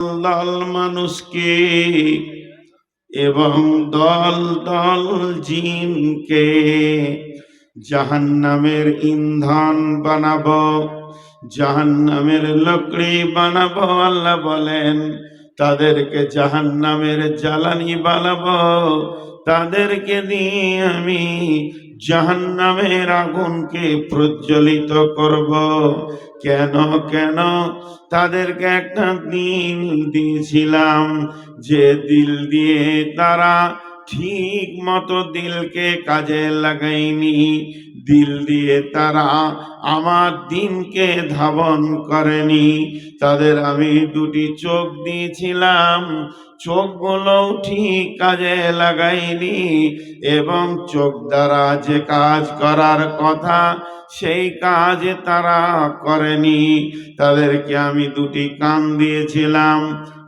দল মানুষকে এবং দল দল জিনকে জাহান্নামের ইন্ধন বানাবো, জাহান্নামের লকড়ি বানাবো, আল্লাহ বলেন। তাদেরকে জাহান্নামের জ্বালানি বানাবো। তাদেরকে দিয়ে আমি জাহান জাহান্নামের আগুনকে প্রজ্বলিত করব। কেন কেন তাদেরকে একটা দিন দিয়েছিলাম যে দিল দিয়ে তারা ঠিক মতো দিলকে কাজে লাগাইনি দিল দিয়ে তারা আমার দিনকে ধাবন করেনি। তাদের আমি দুটি চোখ দিয়েছিলাম চোখগুলো ঠিক কাজে লাগাইনি এবং চোখ দ্বারা যে কাজ করার কথা, সেই কাজ তারা করেনি। তাদেরকে আমি দুটি কান দিয়েছিলাম।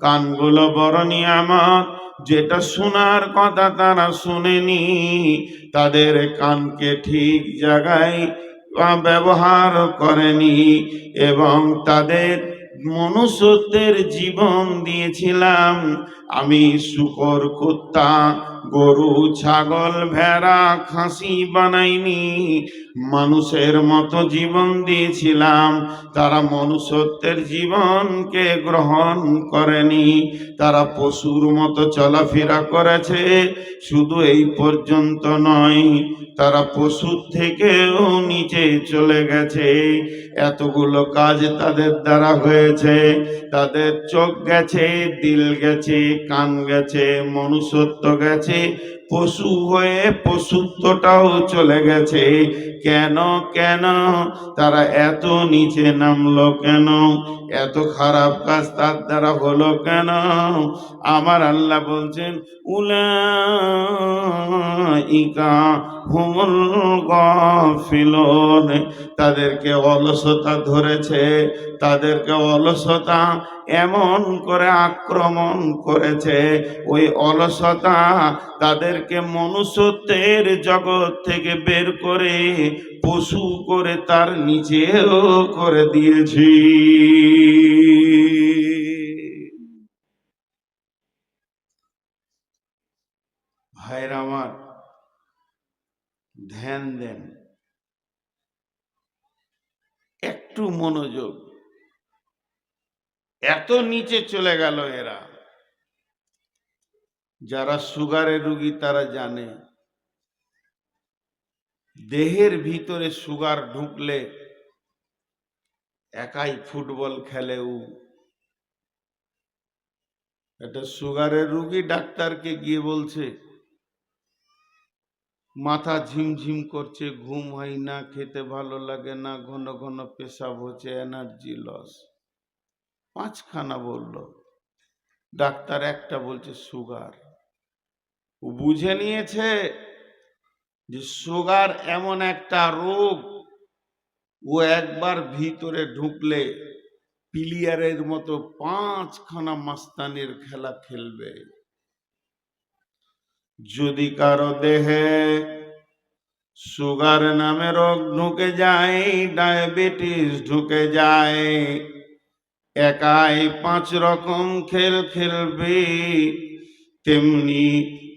কানগুলো বড় নিয়ামত, যেটা শোনার কথা তারা শুনেনি। তাদের কানকে ঠিক জায়গায় ব্যবহার করেনি এবং তাদের মনুষ্যত্বের জীবন দিয়েছিলাম। আমি শুকর কুত্তা, গরু, ছাগল, ভেড়া, খাসি বানাইনি। মানুষের মতো জীবন দিয়েছিলাম, তারা মনুষ্যত্বের জীবনকে গ্রহণ করেনি। তারা পশুর মতো চলাফেরা করেছে, শুধু এই পর্যন্ত নয়, তারা পশুর থেকেও নিচে চলে গেছে। এতগুলো কাজ তাদের দ্বারা হয়েছে, তাদের চোখ গেছে, দিল গেছে কান গেছে মনুষ্যত্ব গেছে পশু হয়ে পশুত্বটাও চলে গেছে। কেন কেন? তারা এত নিচে নামলো কেন? এত খারাপ কাজ তার দ্বারা হলো কেন? আমার আল্লাহ বলছেন, উলাইকা হুমুল গাফিলুন। তাদেরকে অলসতা ধরেছে, তাদেরকে অলসতা এমন করে আক্রমণ করেছে। ওই অলসতা তাদেরকে মনুষ্যত্বের জগৎ থেকে বের করে পশু করে তার নিচেও করে দিয়েছি। ভাইরা আমার, ধ্যান দেন। একটু মনোযোগ। এত নিচে চলে গেল এরা। যারা সুগারের রুগী তারা জানে। দেহের ভিতরে সুগার ঢুকলে একাই ফুটবল খেলে ও একটা সুগারের রুগী ডাক্তারকে গিয়ে বলছে, মাথা ঝিমঝিম করছে, ঘুম হয় না, খেতে ভালো লাগে না, ঘন ঘন পেশাব হচ্ছে, এনার্জি লস। পাঁচখানা বলল, ডাক্তার একটা বলছে সুগার। বুঝে নিয়েছে যে সুগার এমন একটা রোগ, ও একবার ভিতরে ঢুকলে পিলিয়ারের মতো পাঁচখানা মাস্তানের খেলা খেলবে। যদি কারও দেহে সুগার নামে রোগ ঢুকে যায় ডায়াবেটিস ঢুকে যায়, একাই পাঁচ রকম খেল খেলবে, তেমনি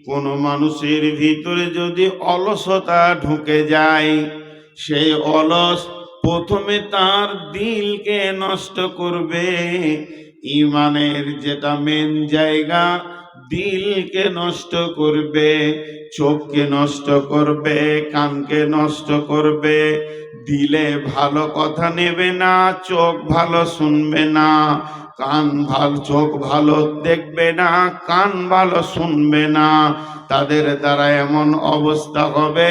কোন মানুষের ভিতরে যদি অলসতা ঢুকে যায়, সেই অলস প্রথমে তার দিলকে নষ্ট করবে। ইমানের যেটা মেন জায়গা, দিলকে নষ্ট করবে, চোখকে নষ্ট করবে, কানকে নষ্ট করবে। দিলে ভালো কথা নেবে না, চোখ ভালো শুনবে না। কান ভালো চোখ ভালো দেখবে না কান ভালো শুনবে না। তাদের দ্বারা এমন অবস্থা হবে,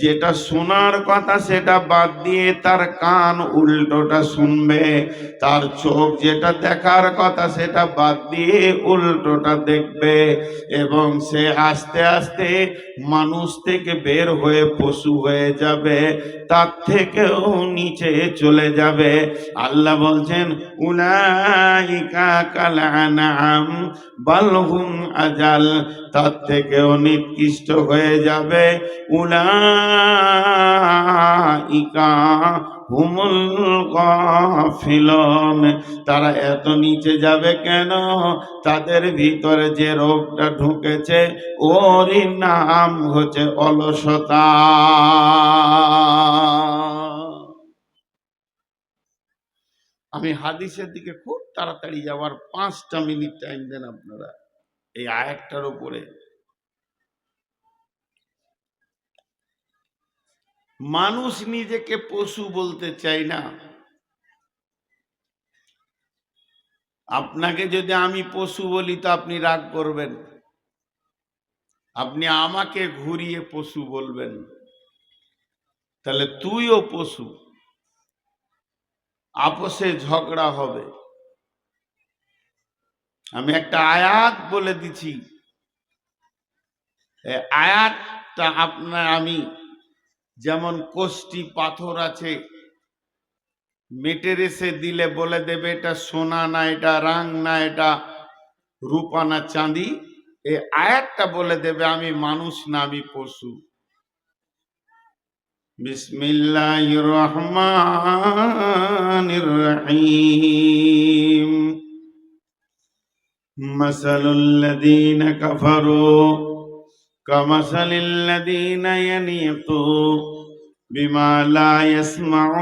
যেটা শোনার কথা সেটা বাদ দিয়ে তার কান উল্টোটা শুনবে, তার চোখ যেটা দেখার কথা সেটা বাদ দিয়ে উল্টোটা দেখবে, এবং সে আস্তে আস্তে মানুষ থেকে বের হয়ে পশু হয়ে যাবে, তার থেকেও নিচে চলে যাবে। আল্লাহ বলছেন, উলাইকা কালানাম বালহুম আজাল তার থেকেও নিকৃষ্ট হয়ে যাবে। উলাইকা হুমুল গাফিলুন। তারা এত নিচে যাবে কেন? তাদের ভিতরে যে রোগটা ঢুকেছে, ওরই নাম হচ্ছে অলসতা। আমি হাদিসের দিকে খুব তাড়াতাড়ি যাওয়ার পাঁচটা মিনিট টাইম দেন আপনারা। এই আয়াতটার উপরে মানুষ নিজেকে পশু বলতে চাই না। আপনাকে যদি আমি পশু বলি, তো আপনি রাগ করবেন। আপনি আমাকে ঘুরিয়ে পশু বলবেন। তাহলে তুইও পশু। আপোষে ঝগড়া হবে। আমি একটা আয়াত বলে দিছি। আয়াতটা আপনার আমি যেমন কোষ্টি পাথর আছে, মেটের এসে দিলে বলে দেবে, এটা সোনা না, এটা রাং না, এটা রূপা না, চাঁদি। এই আয়াতটা বলে দেবে, আমি মানুষ না, আমি পশু। বিসমিল্লাহির রহমানির রহিম। কাফারু। লাযীনা ইয়ানিকু বিমা লা ইয়াসমাউ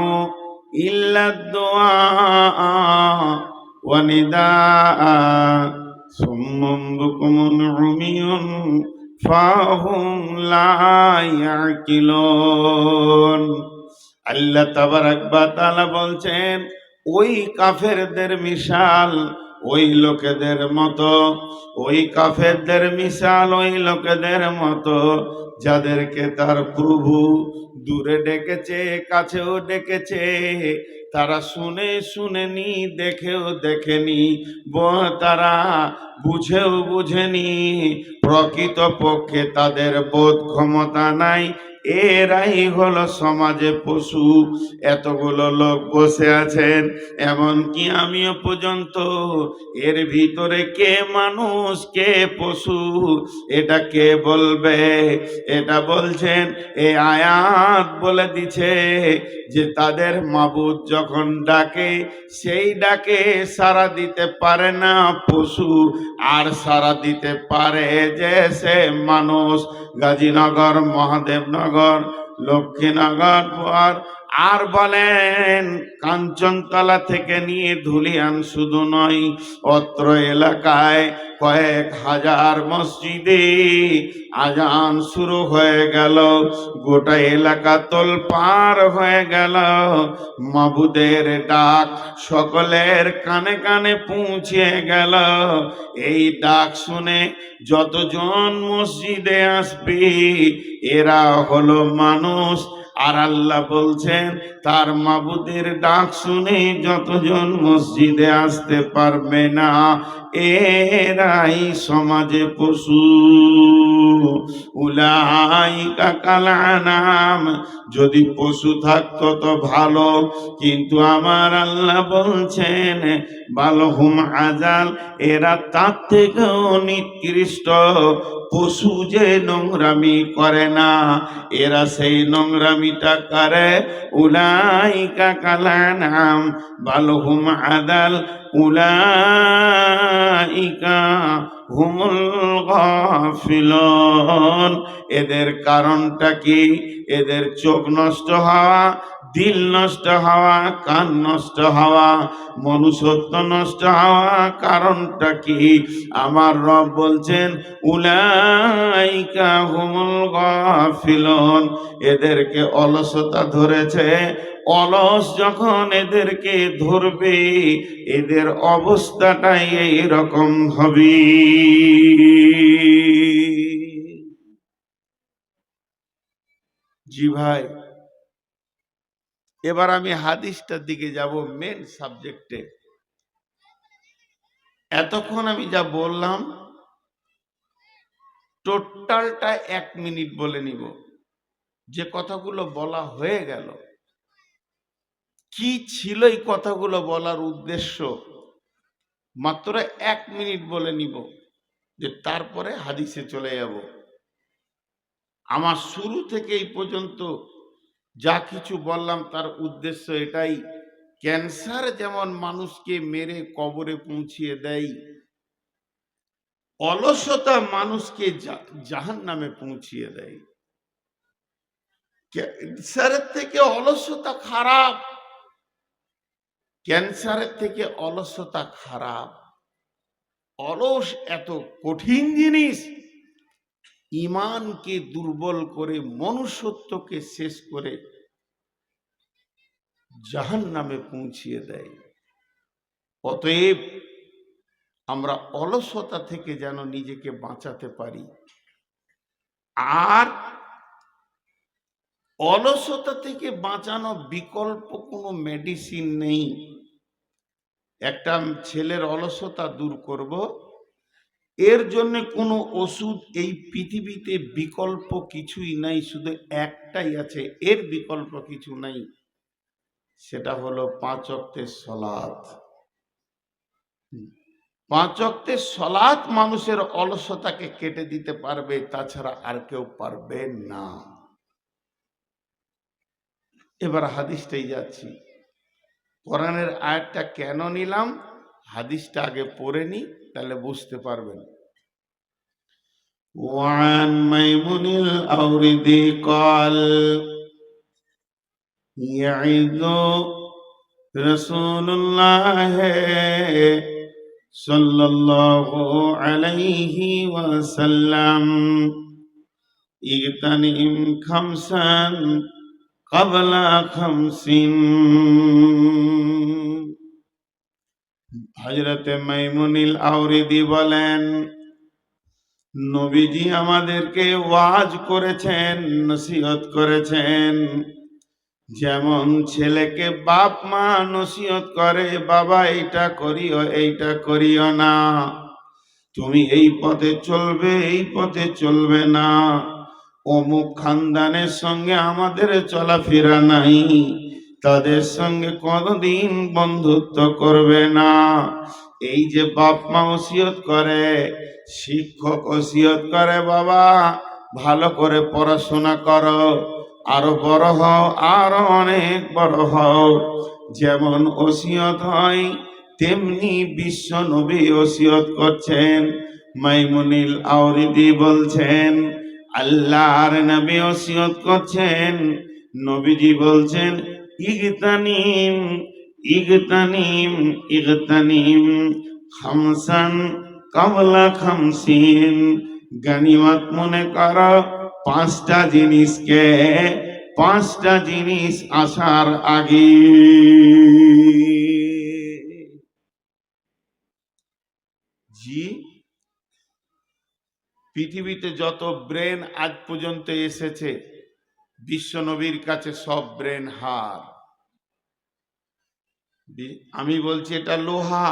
ইল্লা দুআ ওয়া নিদাআ সুম্মুম বুকুমুন উমিয়ুন ফাহুম লা ইয়াকিলুন আল্লাহ তাবারাক বা তাআলা বলছেন, ওই কাফেরদের মিশাল ওই লোকেদের মতো ওই কাফেরদের মিশাল ওই লোকেদের মতো। যাদেরকে তার প্রভু দূরে ডেকেছে, কাছেও ডেকেছে, তারা শুনে শুনেনি, দেখেও দেখেনি তারা বুঝেও বুঝেনি প্রকৃত পক্ষে তাদের বোধ ক্ষমতা নাই, এরাই হলো সমাজে পশু, এতগুলো লোক বসে আছেন, এমনকি আমিও পর্যন্ত, এর ভিতরে কে মানুষ, কে পশু, এটা কে বলবে? এটা বলছেন, এ আয়াত বলে দিছে যে তাদের মাবুদ যখন ডাকে, সেই ডাকে সারা দিতে পারে না পশু, আর সারা দিতে পারে যে সে মানুষ। গাজীনগর, মহাদেবনগর, লক্ষ্মীনগর, আর আর বলেন, কাঞ্চনতলা থেকে নিয়ে ধুলিয়ান শুধু নয়, অত্র এলাকায় কয়েক হাজার মসজিদে আজান শুরু হয়ে গেল। গোটা এলাকা তোল পার হয়ে গেল। মাবুদের ডাক সকলের কানে কানে পৌঁছে গেল। এই ডাক শুনে যতজন মসজিদে আসবে, এরা হলো মানুষ আর আল্লাহ বলছেন তার মাবুদের ডাক শুনে যতজন মসজিদে আসতে পারবে না, এরাই সমাজে পশু। উলাইকা কালানাম, যদি পশু থাকতো তো ভালো, কিন্তু আমার আল্লাহ বলছেন, বালহুম আজাল, এরা তার থেকেও নিকৃষ্ট, পশু যে নোংরামি করে না, এরা সেই নোংরামিটা করে। উলাইকা কালানাম বালহুম আদাল উলাইকা হুমুল গাফিলুন। এদের কারণটা কি? এদের চোখ নষ্ট হওয়া দিল নষ্ট হওয়া, কান নষ্ট হওয়া, মনুষ্যত্ব নষ্ট হওয়া, কারণটা কি? আমার রব বলছেন, উলাইকা হুমুল গাফিলুন। এদেরকে অলসতা ধরেছে। অলস যখন এদেরকে ধরবে, এদের অবস্থাটাই এই রকম হবে। জি ভাই এবার আমি হাদিসটার দিকে যাব মেন সাবজেক্টে এতক্ষণ আমি যা বললাম টোটালটা এক মিনিট বলে নিব। যে কথাগুলো বলা হয়ে গেল, কি ছিল এই কথাগুলো বলার উদ্দেশ্য, মাত্র এক মিনিট বলে নিব, যে তারপরে হাদিসে চলে যাব। আমার শুরু থেকে এই পর্যন্ত যা কিছু বললাম তার উদ্দেশ্য এটাই, ক্যান্সার যেমন মানুষকে মেরে কবরে পৌঁছিয়ে দেয়, অলসতা মানুষকে জাহান নামে পৌঁছিয়ে দেয়। ক্যান্সারের থেকে অলসতা খারাপ। ক্যান্সারের থেকে অলসতা খারাপ। অলস এত কঠিন জিনিস। ইমানকে দুর্বল করে, মনুষ্যত্বকে শেষ করে জাহান নামে পৌঁছিয়ে দেয়। অতএব আমরা অলসতা থেকে যেন নিজেকে বাঁচাতে পারি। আর অলসতা থেকে বাঁচানো বিকল্প কোনো মেডিসিন নেই। একটা ছেলের অলসতা দূর করব। এর জন্য কোনো ওষুধ এই পৃথিবীতে বিকল্প কিছুই নাই, শুধু একটাই আছে, এর বিকল্প কিছু নাই। সেটা হলো পাঁচ অক্টের সলাদ পাঁচ অক্টের সলাদ মানুষের অলসতাকে কেটে দিতে পারবে, তাছাড়া আর কেউ পারবে না। এবার হাদিসটাই যাচ্ছি। কোরআনের আয়াতটা কেন নিলাম? হাদিসটা আগে পড়ে নি তাহলে বুঝতে পারবেন وعن ميمون الأوردي قال يعظ رسول الله صلى الله عليه وسلم اغتنم خمسا قبل خمس হজরতে মাইমুনিল আউরিদি বলেন, নবীজি আমাদেরকে ওয়াজ করেছেন, নসিহত করেছেন। যেমন ছেলেকে বাপ মা নসিহত করে, বাবা এইটা করিও এইটা করিও না। তুমি এই পথে চলবে, এই পথে চলবে না। অমুক খানদানের সঙ্গে আমাদের চলাফেরা নাই। তাদের সঙ্গে কোনদিন বন্ধুত্ব করবে না। এই যে বাপ মা ওসিয়ত করে, শিক্ষক ওসিয়ত করে বাবা, ভালো করে পড়াশোনা করো। আরও বড় হও, আরও অনেক বড় হও। যেমন ওসিয়ত হয়, তেমনি বিশ্ব নবী ওসিয়ত করছেন। মাইমুনিল আউরিদি বলছেন, আল্লাহর নবী ওসিয়ত করছেন। নবীজি বলছেন ইগতানিম ইগতানিম ইগতানিম। খামসান, কাবলা খামসিন। গানিমাত মনে কর, পাঁচটা জিনিসকে, পাঁচটা জিনিস আসার আগে। জি, পৃথিবীতে যত ব্রেন আজ পর্যন্ত এসেছে বিশ্ব নবীর কাছে সব ব্রেন হার আমি বলছি এটা লোহা,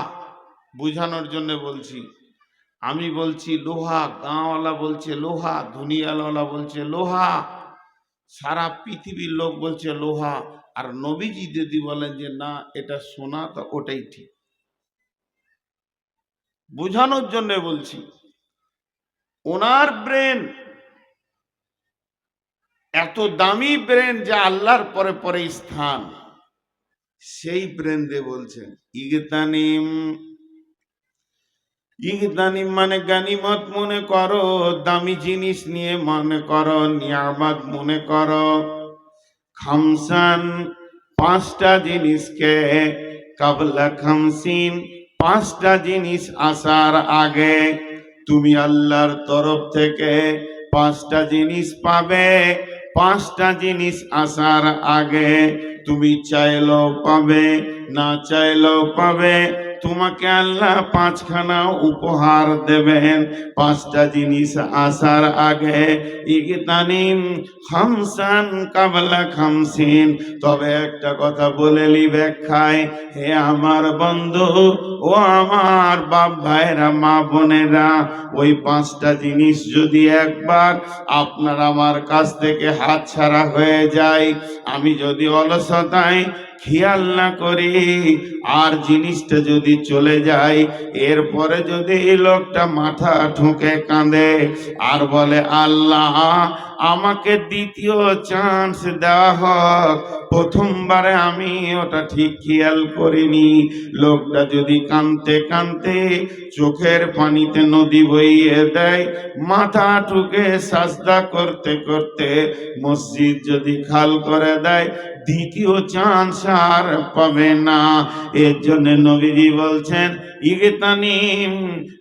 বুঝানোর জন্য বলছি। আমি বলছি লোহা, গাঁওয়ালা বলছে লোহা ধুনিয়ালা বলছে লোহা, সারা পৃথিবীর লোক বলছে লোহা, আর নবীজি যদি বলেন যে না, এটা সোনা, তো ওটাই ঠিক। বোঝানোর জন্য বলছি, ওনার ব্রেন এত দামি ব্রেন যা আল্লাহর পরে পরে স্থান। সেই ব্রেন দিয়ে বলছেন, ইগতানিম ইগতানিম মানে গানিমত মনে করো, দামি জিনিস নিয়ে মনে করো, নিয়ামত মনে করো। খামসান পাঁচটা জিনিসকে কাবলা খামসিন, পাঁচটা জিনিস আসার আগে তুমি আল্লাহর তরফ থেকে পাঁচটা জিনিস পাবে। পাঁচটা জিনিস আসার আগে তুমি চাইলেও পাবে না চাইলেও পাবে। তোমাকে আল্লাহ পাঁচখানা উপহার দেবেন। পাঁচটা জিনিস আসার আগে খামসান কাবলা খামসিন। তবে একটা কথা বলে লি ব্যাখ্যায় হে আমার বন্ধু, ও আমার বাপ ভাইরা মা বোনেরা, ওই পাঁচটা জিনিস যদি একবার আপনার আমার কাছ থেকে হাত ছাড়া হয়ে যায়, আমি যদি অলসতায় খেয়াল না করি। আর জিনিসটা যদি চলে যায়, এরপরে যদি এই লোকটা মাথা ঠুকে কাঁদে আর বলে, আল্লাহ, আমাকে দ্বিতীয় চান্স দেওয়া হোক। প্রথমবারে আমি ওটা ঠিক খেয়াল করিনি। লোকটা যদি কানতে কানতে চোখের পানিতে নদী বইয়ে দেয়, মাথা ঠুকে সাজদা করতে করতে মসজিদ যদি খাল করে দেয় দ্বিতীয় চান্স আর পাবে না। এর জন্য নবীজি বলছেন, ইগেতানিম,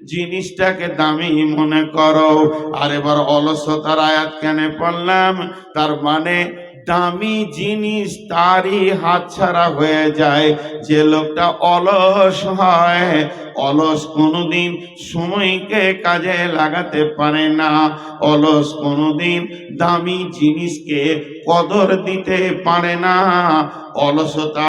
জিনিসটাকে দামি মনে করো। আর এবার অলসতার আয়াত কেন পড়লাম? তার মানে দামি জিনিস তারই হাতছাড়া হয়ে যায়। যে লোকটা অলস হয়, অলস কোনোদিন সময়কে কাজে লাগাতে পারে না। অলস কোনোদিন দামি জিনিসকে কদর দিতে পারে না। অলসতা